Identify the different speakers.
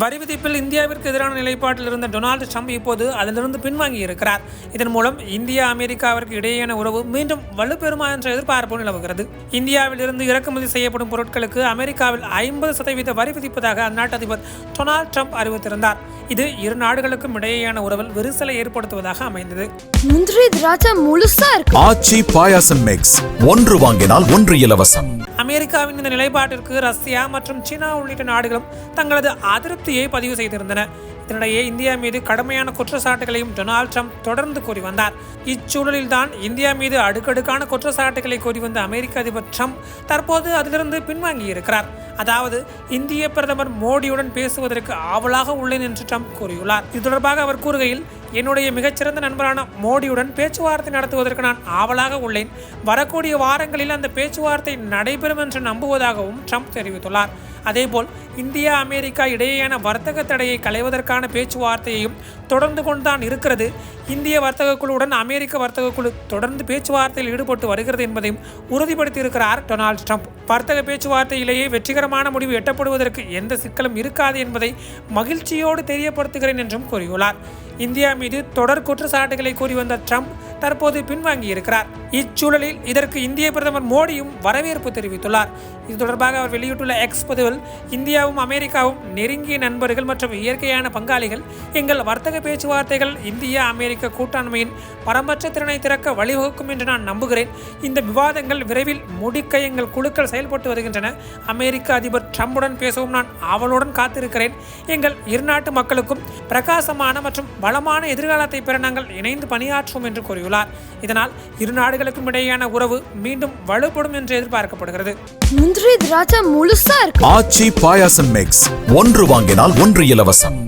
Speaker 1: வரி விதிப்பில் இந்தியாவிற்கு எதிரான நிலைப்பாட்டில் இருந்த டொனால்டு ட்ரம்ப் இப்போது அதிலிருந்து பின்வாங்கி இருக்கிறார். இதன் மூலம் இந்தியா அமெரிக்காவிற்கு இடையேயான உறவு மீண்டும் வலுப்பெறுமா என்ற எதிர்பார்ப்பு நிலவுகிறது. இந்தியாவில் இருந்து இறக்குமதி செய்யப்படும் பொருட்களுக்கு அமெரிக்காவில் ஐம்பது சதவீத வரி விதிப்பதாக அந்நாட்டு அதிபர் டொனால்டு ட்ரம்ப் அறிவித்திருந்தார். இது இரு நாடுகளுக்கும் இடையேயான உறவில் விரிசலை ஏற்படுத்துவதாக அமைந்தது.
Speaker 2: முந்திரி திராட்சை முழுசா இருக்கு.
Speaker 3: ஆச்சி பாயாசம் மிக்ஸ் ஒன்று வாங்கினால் ஒன்று இலவசம்.
Speaker 1: அமெரிக்காவின் இந்த நிலைப்பாட்டிற்கு ரஷ்யா மற்றும் சீனா உள்ளிட்ட நாடுகளும் தங்களது அதிருப்தியை பதிவு செய்திருந்தன. இதனிடையே இந்தியா மீது கடுமையான குற்றச்சாட்டுகளையும் டொனால்ட் ட்ரம்ப் தொடர்ந்து கூறி வந்தார். இச்சூழலில்தான் இந்தியா மீது அடுக்கடுக்கான குற்றச்சாட்டுகளை கூறி வந்த அமெரிக்க அதிபர் ட்ரம்ப் தற்போது அதிலிருந்து பின்வாங்கி இருக்கிறார். அதாவது இந்திய பிரதமர் மோடியுடன் பேசுவதற்கு ஆவலாக உள்ளேன் என்று ட்ரம்ப் கூறியுள்ளார். இது தொடர்பாக அவர் கூறுகையில் என்னுடைய மிகச்சிறந்த நண்பரான மோடியுடன் பேச்சுவார்த்தை நடத்துவதற்கு நான் ஆவலாக உள்ளேன். வரக்கூடிய வாரங்களில் அந்த பேச்சுவார்த்தை நடைபெறும் என்று நம்புவதாகவும் ட்ரம்ப் தெரிவித்துள்ளார். அதேபோல் இந்தியா அமெரிக்கா இடையேயான வர்த்தக தடையை களைவதற்கான பேச்சுவார்த்தையையும் தொடர்ந்து கொண்டுதான் இருக்கிறது. இந்திய வர்த்தக குழுவுடன் அமெரிக்க வர்த்தக குழு தொடர்ந்து பேச்சுவார்த்தையில் ஈடுபட்டு வருகிறது என்பதையும் உறுதிப்படுத்தியிருக்கிறார் டொனால்ட் ட்ரம்ப். வர்த்தக பேச்சுவார்த்தையிலேயே வெற்றிகரமான முடிவு எட்டப்படுவதற்கு எந்த சிக்கலும் இருக்காது என்பதை மகிழ்ச்சியோடு தெரியப்படுத்துகிறேன் என்றும் கூறியுள்ளார். இந்தியா மீது தொடர் குற்றச்சாட்டுகளை கூறி வந்த ட்ரம்ப் தற்போது பின்வாங்கி இருக்கிறார். இச்சூழலில் இதற்கு இந்திய பிரதமர் மோடியும் வரவேற்பு தெரிவித்துள்ளார். இது தொடர்பாக அவர் வெளியிட்டுள்ள எக்ஸ் பதிவில் இந்தியாவும் அமெரிக்காவும் நெருங்கிய நண்பர்கள் மற்றும் இயற்கையான பங்காளிகள் எங்கள் வர்த்தக பேச்சுவார்த்தைகள் இந்தியா அமெரிக்க கூட்டாண்மையின் பரமற்ற திறனை திறக்க வழிவகுக்கும் என்று நான் நம்புகிறேன். இந்த விவாதங்கள் விரைவில் முடிக்க எங்கள் குழுக்கள் செயல்பட்டு வருகின்றன. அமெரிக்க அதிபர் ட்ரம்புடன் பேசவும் நான் ஆவலுடன் காத்திருக்கிறேன். எங்கள் இருநாட்டு மக்களுக்கும் பிரகாசமான மற்றும் வளமான எதிர்காலத்தை பெற நாங்கள் இணைந்து பணியாற்றுவோம் என்று கூறியுள்ளார். இதனால் இரு நாடுகளுக்கும் இடையேயான உறவு மீண்டும் வலுப்படும் என்று எதிர்பார்க்கப்படுகிறது.
Speaker 2: முந்திரி திராட்சை முழுசா இருக்கு.
Speaker 3: ஆச்சி பாயாசம் மிக்ஸ் ஒன்று வாங்கினால் ஒன்று இலவசம்.